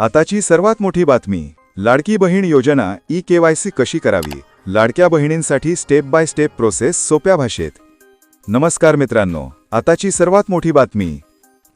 आताची सर्वात मोठी बातमी लाडकी बहीण योजना ई केवायसी कशी करावी? लाडक्या बहिणींसाठी स्टेप बाय स्टेप प्रोसेस सोप्या भाषेत. नमस्कार मित्रांनो आताची सर्वात मोठी बातमी.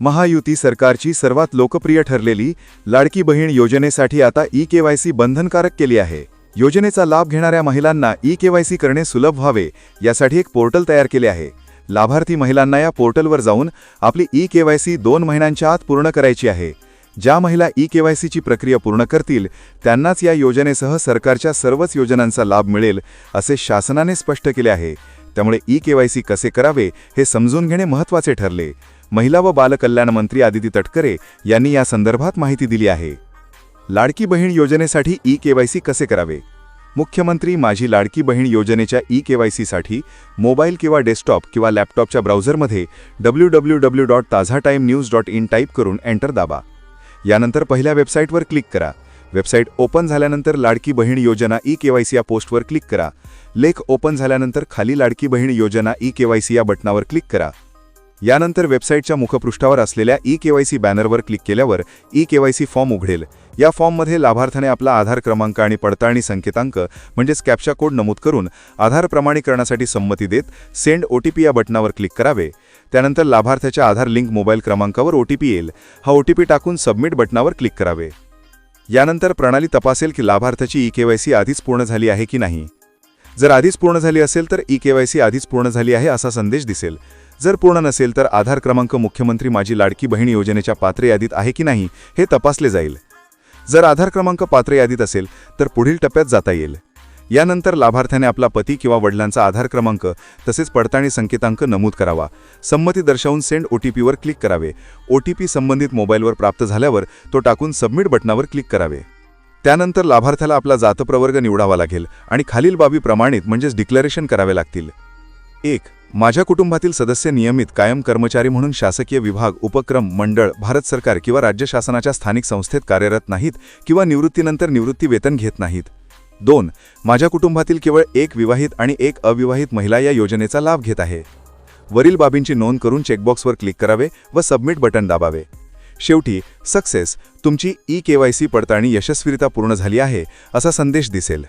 महायुती सरकारची सर्वात लोकप्रिय ठरलेली लाडकी बहीण योजनेसाठी आता ई केवायसी बंधनकारक केली आहे. योजनेचा लाभ घेणाऱ्या महिलांना ई केवायसी करणे सुलभ व्हावे यासाठी एक पोर्टल तयार केले आहे. लाभार्थी महिलांना या पोर्टलवर जाऊन आपली ई केवायसी दोन महिन्यांच्या आत पूर्ण करायची आहे. ज्या महिला ई केवायसीची प्रक्रिया पूर्ण करतील त्यांनाच या योजनेसह सरकारच्या सर्वच योजनांचा लाभ मिळेल असे शासनाने स्पष्ट केले आहे. त्यामुळे ई केवायसी कसे करावे हे समजून घेणे महत्त्वाचे ठरले. महिला व बालकल्याण मंत्री आदिती तटकरे यांनी या संदर्भात माहिती दिली आहे. लाडकी बहीण योजनेसाठी ई केवायसी कसे करावे? मुख्यमंत्री माझी लाडकी बहीण योजनेच्या ई केवायसीसाठी मोबाईल किंवा डेस्कटॉप किंवा लॅपटॉपच्या ब्राउझरमध्ये W W W dot Taza time news dot in type करून एंटर दाबा. यानंतर पहिल्या वेबसाईटवर क्लिक करा. वेबसाईट ओपन झाल्यानंतर लाडकी बहीण योजना ई केवायसी या पोस्टवर क्लिक करा. लेख ओपन झाल्यानंतर खाली लाडकी बहीण योजना ई केवायसी या बटनावर क्लिक करा. यानंतर वेबसाईटच्या मुखपृष्ठावर असलेल्या ई केवायसी बॅनरवर क्लिक केल्यावर ई केवायसी फॉर्म उघडेल. या फॉर्ममध्ये लाभार्थ्याने आपला आधार क्रमांक आणि पडताळणी संकेतांक म्हणजेच कॅप्चा कोड नमूद करून आधार प्रमाणीकरणासाठी संमती देत सेंड ओ टी पी या बटनावर क्लिक करावे. त्यानंतर लाभार्थ्याच्या आधार लिंक मोबाईल क्रमांकावर ओ टी पी येईल. हा ओ टी पी टाकून सबमिट बटनावर क्लिक करावे. यानंतर प्रणाली तपासेल की लाभार्थ्याची ई केवायसी आधीच पूर्ण झाली आहे की नाही. जर आधीच पूर्ण झाली असेल तर ई केवायसी आधीच पूर्ण झाली आहे असा संदेश दिसेल. जर पूर्ण नसेल तर आधार क्रमांक मुख्यमंत्री माझी लाडकी बहीण योजनेच्या पात्र यादीत आहे की नाही हे तपासले जाईल. जर आधार क्रमांक पात्र यादीत असेल तर पुढील टप्प्यात जाता येईल. यानंतर लाभार्थ्याने आपला पती किंवा वडिलांचा आधार क्रमांक तसेच पडताळणी संकेतांक नमूद करावा. संमती दर्शवून सेंड ओ टी पीवर क्लिक करावे. ओ टी पी संबंधित मोबाईलवर प्राप्त झाल्यावर तो टाकून सबमिट बटनावर क्लिक करावे. त्यानंतर लाभार्थ्याला आपला जातप्रवर्ग निवडावा लागेल आणि खालील बाबी प्रमाणित म्हणजेच डिक्लरेशन करावे लागतील. एक माझ्या कुटुंबातील सदस्य नियमित कायम कर्मचारी म्हणून शासकीय विभाग उपक्रम मंडळ भारत सरकार किंवा राज्य शासनाच्या स्थानिक संस्थेत कार्यरत नाहीत किंवा निवृत्तीनंतर निवृत्ती वेतन घेत नाहीत. दोन माझ्या कुटुंबातील केवळ एक विवाहित आणि एक अविवाहित महिला या योजनेचा लाभ घेत आहे. वरील बाबींची नोंद करून चेकबॉक्सवर क्लिक करावे व सबमिट बटन दाबावे. शेवटी सक्सेस तुमची ई के वाय सी पडताळणी यशस्वीरित्या पूर्ण झाली आहे असा संदेश दिसेल.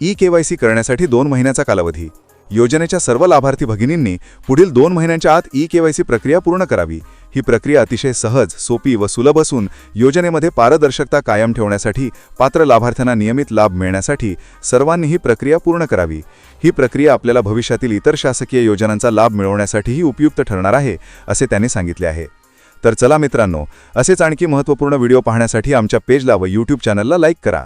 ई के वाय सी करण्यासाठी दोन महिन्याचा कालावधी. योजनेच्या सर्व लाभार्थी भगिनींनी पुढील दोन महिन्यांच्या आत ई केवायसी प्रक्रिया पूर्ण करावी. ही प्रक्रिया अतिशय सहज सोपी व सुलभ असून योजनेमध्ये पारदर्शकता कायम ठेवण्यासाठी पात्र लाभार्थ्यांना नियमित लाभ मिळण्यासाठी सर्वांनी ही प्रक्रिया पूर्ण करावी. ही प्रक्रिया आपल्याला भविष्यातील इतर शासकीय योजनांचा लाभ मिळवण्यासाठीही उपयुक्त ठरणार आहे असे त्यांनी सांगितले आहे. तर चला मित्रांनो असेच आणखी महत्त्वपूर्ण व्हिडिओ पाहण्यासाठी आमच्या पेजला व यूट्यूब चॅनलला लाईक करा.